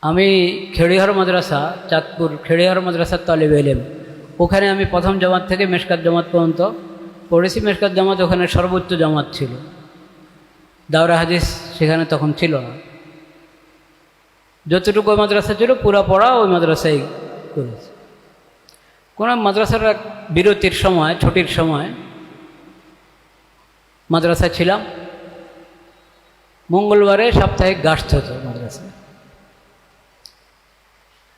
আমি খেড়িহর মাদ্রাসা, চাঁদপুর খেড়িহর মাদ্রাসার তলিব এলেম। ওখানে আমি প্রথম জামাত থেকে মেশকাত জামাত পর্যন্ত পড়েছি। মেশকাত জামাত ওখানে সর্বোচ্চ জামাত ছিল। দাওরা হাদিস সেখানে তখন ছিল না। যতটুকু মাদ্রাসা ছিল, পুরা পড়া ওই মাদ্রাসায় করেছি। কোনো মাদ্রাসার বিরতির সময়, ছুটির সময় মাদ্রাসায় ছিলাম। মঙ্গলবারে সাপ্তাহিক গাছ হতো।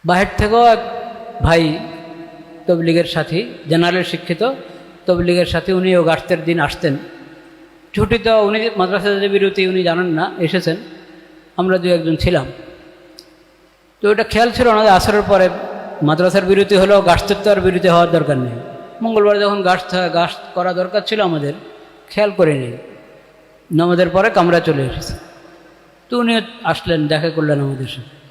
বাহির থেকেও এক ভাই তবলিগের সাথী, জেনারেল শিক্ষিত তবলিগের সাথী উনিও গাছের দিন আসতেন। ছুটি তো উনি মাদ্রাসার যে বিরতি উনি জানেন না, এসেছেন। আমরা দু একজন ছিলাম। তো ওটা খেয়াল ছিল না আসরের পরে মাদ্রাসার বিরতি হলেও গাছতের তো আর বিরতি হওয়ার দরকার নেই। মঙ্গলবার যখন গাছ গাছ করা দরকার ছিল আমাদের, খেয়াল করে নিই নামাজের পরে কামরা চলে এসেছে। তো উনি আসলেন, দেখা করলেন আমাদের সাথে।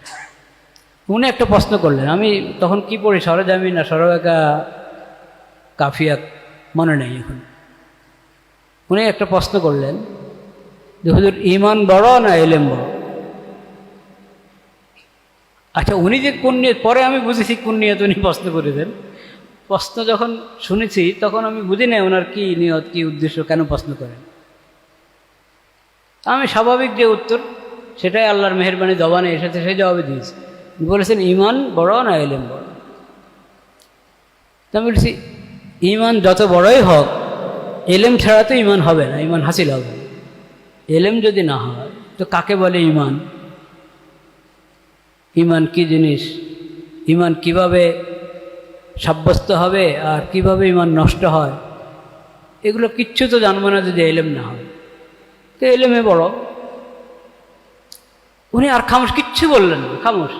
উনি একটা প্রশ্ন করলেন, আমি তখন কি পড়ি সরজামি না? সরবেকা কাফিয়া মনে নেই এখন। উনি একটা প্রশ্ন করলেন যে, হুজুর ইমান বড় না এলেম বড়? আচ্ছা উনি যে কোন নিয়ে, পরে আমি বুঝেছি কোন নিয়ত উনি প্রশ্ন করেছেন। প্রশ্ন যখন শুনেছি, তখন আমি বুঝি না ওনার কি নিয়ত, কি উদ্দেশ্য, কেন প্রশ্ন করেন। আমি স্বাভাবিক যে উত্তর, সেটাই আল্লাহর মেহরবানি দবানে এসেছে, সেই জবাবে দিয়েছি। বলেছেন? ইমান বড় না এলেম বড়? আমি বলছি ইমান যত বড়ই হোক, এলেম ছাড়া তো ইমান হবে না ইমান হাসিল হবে এলেম যদি না হয়, তো কাকে বলে ইমান ইমান কি জিনিস? ইমান কীভাবে সাব্যস্ত হবে আর কীভাবে ইমান নষ্ট হয়? এগুলো কিচ্ছু তো জানব না যদি এলেম না হয়। তো এলেমে বড়। উনি আর খামোশ, কিচ্ছু বললেন না, খামোশ।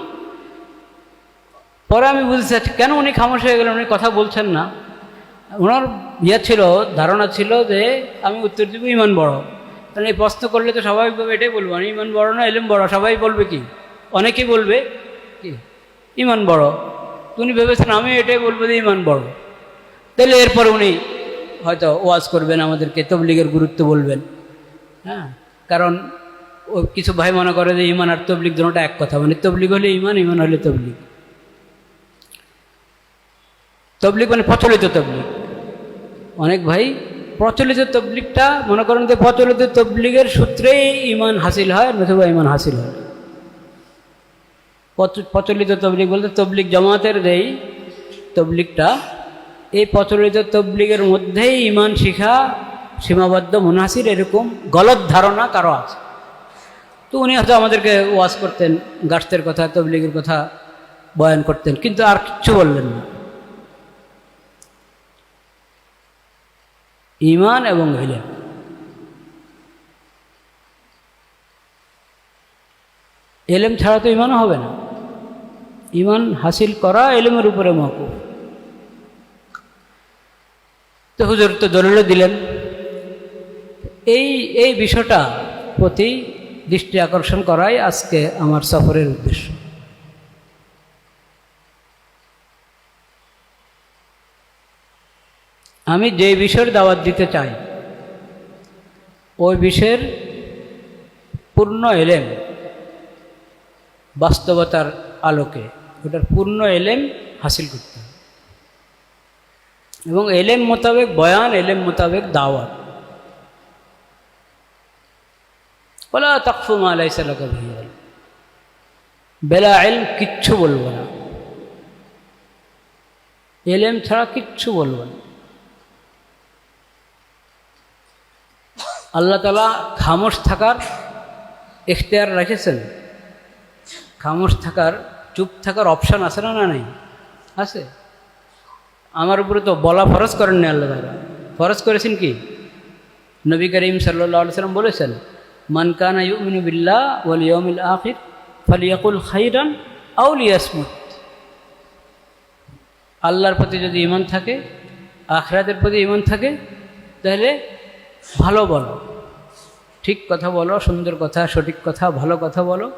পরে আমি বুঝতে চাচ্ছি কেন উনি খামোশ হয়ে গেলেন? উনি কথা বলছেন না। ওনার ইয়ে ছিল, ধারণা ছিল যে আমি উত্তর দিব, ইমান বড়। কারণ এই প্রশ্ন করলে তো স্বাভাবিকভাবে এটাই বলব আমি ইমান বড় না, এলেম বড়? সবাই বলবে কি? অনেকেই বলবে কি? ইমান বড়। উনি ভেবেছেন আমি এটাই বলব যে ইমান বড়। তাহলে এরপর উনি হয়তো ওয়াজ করবেন, আমাদেরকে তবলিগের গুরুত্ব বলবেন। হ্যাঁ? কারণ ও কিছু ভাই মনে করে যে ইমান আর তবলিগ দুটোটা এক কথা। মানে তবলিগ হলে ইমান ইমান হলে তবলিগ। তবলিগ মানে প্রচলিত তবলিক অনেক ভাই, প্রচলিত তবলিকটা মনে করেন যে প্রচলিত তবলিগের সূত্রেই ইমান হাসিল হয়, নতুবা ইমান হাসিল হয়। প্রচ- প্রচলিত তবলিক বলতে তবলিক জমাতের যেই তবলিকটা এই প্রচলিত তবলিগের মধ্যেই ইমান শিখা সীমাবদ্ধ, মুনাসির এরকম গলত ধারণা কারও আছে। তো উনি হয়তো আমাদেরকে ওয়াজ করতেন গাছের কথা, তবলিগের কথা বয়ান করতেন, কিন্তু আর কিচ্ছু বললেন না। ইমান এবং ইলেম এলেম ছাড়া তো ইমানও হবে না। ইমান হাসিল করা এলেমের উপরে মহকুব তো হুজুর, তো দলিল দিলেন। এই এই বিষয়টা প্রতি দৃষ্টি আকর্ষণ করাই আজকে আমার সফরের উদ্দেশ্য। আমি যে বিষয়ের দাওয়াত দিতে চাই, ওই বিষয়ের পূর্ণ এলেম বাস্তবতার আলোকে, ওটার পূর্ণ এলেম হাসিল করতে হবে। এবং এলেম মোতাবেক বয়ান, এলেম মোতাবেক দাওয়াত। বলা তকফুমা আলাইসাল্লাকা ভিয়াল বেলা এলম কিচ্ছু বলব না। এলেম ছাড়া কিচ্ছু বলব না। আল্লাহ তালা খামোশ থাকার এখতিয়ার রেখেছেন। খামোশ থাকার, চুপ থাকার অপশান আছে না না নাই? আছে। আমার উপরে তো বলা ফরজ করেননি আল্লাহ তালা। ফরজ করেছেন কি? নবী করিম সাল্লাম বলেছেন মানকানা ইউমিনু বিল্লাহ ওয়াল ইয়মিল আখির ফালিয়াকুল খাইরান আউল ইয়াসমুত আল্লাহর প্রতি যদি ইমান থাকে, আখরাতের প্রতি ইমান থাকে, তাহলে ভালো বলো। ঠিক কথা বলো, সুন্দর কথা, সঠিক কথা, ভালো কথা বলো।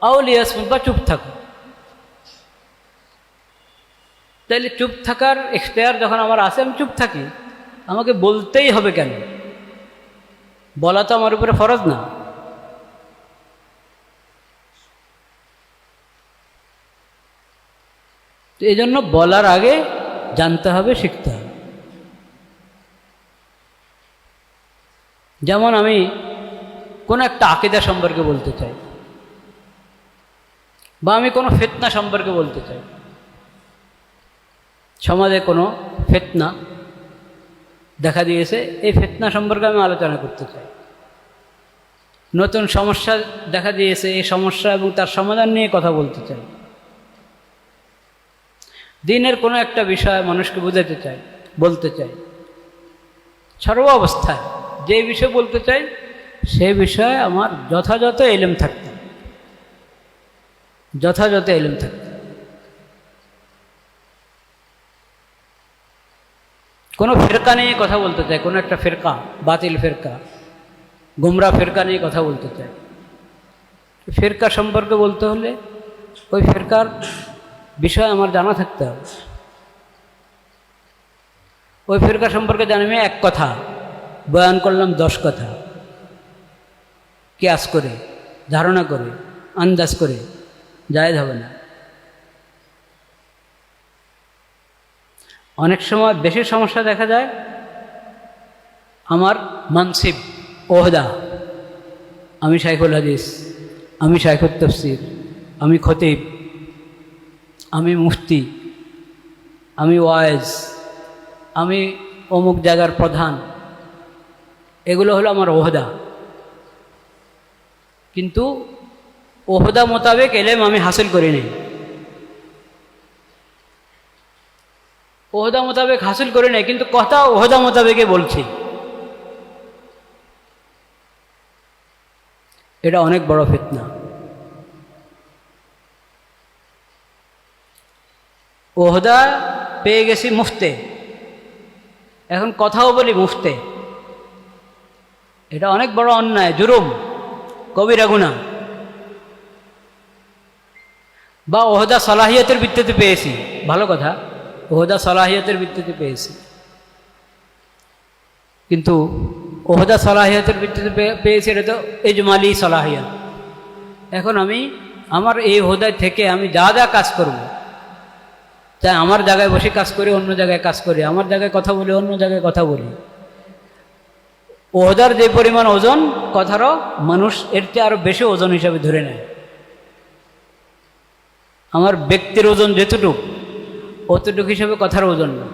আউল ইয়াসমুত বা চুপ থাকো। তাইলে চুপ থাকার এখতিয়ার যখন আমার আছে, আমি চুপ থাকি। আমাকে বলতেই হবে কেন? বলা তো আমার উপরে ফরজ না। এই জন্য বলার আগে জানতে হবে, শিখতে হবে। যেমন আমি কোনো একটা আকিদা সম্পর্কে বলতে চাই, বা আমি কোনো ফেতনা সম্পর্কে বলতে চাই। সমাজে কোনো ফেতনা দেখা দিয়েছে, এই ফেতনা সম্পর্কে আমি আলোচনা করতে চাই। নতুন সমস্যা দেখা দিয়েছে, এই সমস্যা এবং তার সমাধান নিয়ে কথা বলতে চাই। দিনের কোনো একটা বিষয় মানুষকে বোঝাতে চাই, বলতে চাই। সর্ব অবস্থায় যে বিষয়ে বলতে চাই, সে বিষয়ে আমার যথাযথ এলেম থাকতে। যথাযথ এলেম থাকতে। কোনো ফেরকা নিয়ে কথা বলতে চাই, কোনো একটা ফেরকা, বাতিল ফেরকা, গুমরা ফেরকা নিয়ে কথা বলতে চাই ফেরকা সম্পর্কে বলতে হলে ওই ফেরকার বিষয় আমার জানা থাকতে হবে ওই ফেরকা সম্পর্কে জানি এক কথা বয়ান করলাম দশ কথা। কেয়াস করে, ধারণা করে, আন্দাজ করে, জায়দ হবে না। অনেক সময় বেশি সমস্যা দেখা যায় আমার মানসিব ওহদা। আমি শাইখুল হাদিস, আমি শাইখুল তফসির, আমি খতিব, আমি মুফতি, আমি ওয়াইজ, আমি অমুক জায়গার প্রধান। এগুলো হলো আমার ওহদা। কিন্তু ওহদা মোতাবেক এলেম আমি হাসিল করি করিনি। ওহদা মোতাবেক হাসিল করে নেই কিন্তু কথা ওহদা মোতাবেকে বলছি। এটা অনেক বড় ফিতনা। ওহদা পেয়ে গেছি মুফতে। এখন কথাও বলি মুফতে। এটা অনেক বড় অন্যায় জুরুম কবিরা গুণা। বা ওহদা সালাহিয়তের ভিত্তিতে পেয়েছি। ভালো কথা, ওহদা সালাহিয়তের ভিত্তিতে পেয়েছি। কিন্তু ওহদা সালাহিয়তের ভিত্তিতে পেয়েছি এটা তো এজমালি সালাহিয়ত। এখন আমি আমার এই ওহদায় থেকে আমি যা যা কাজ করব, তাই আমার জায়গায় বসে কাজ করি, অন্য জায়গায় কাজ করি, আমার জায়গায় কথা বলি, অন্য জায়গায় কথা বলি। ওহদার যে পরিমাণ ওজন, কথারও মানুষ এর চেয়ে আরও বেশি ওজন হিসাবে ধরে নেয়। আমার ব্যক্তির ওজন যেতটুক অতটুক হিসাবে কথার ওজন না।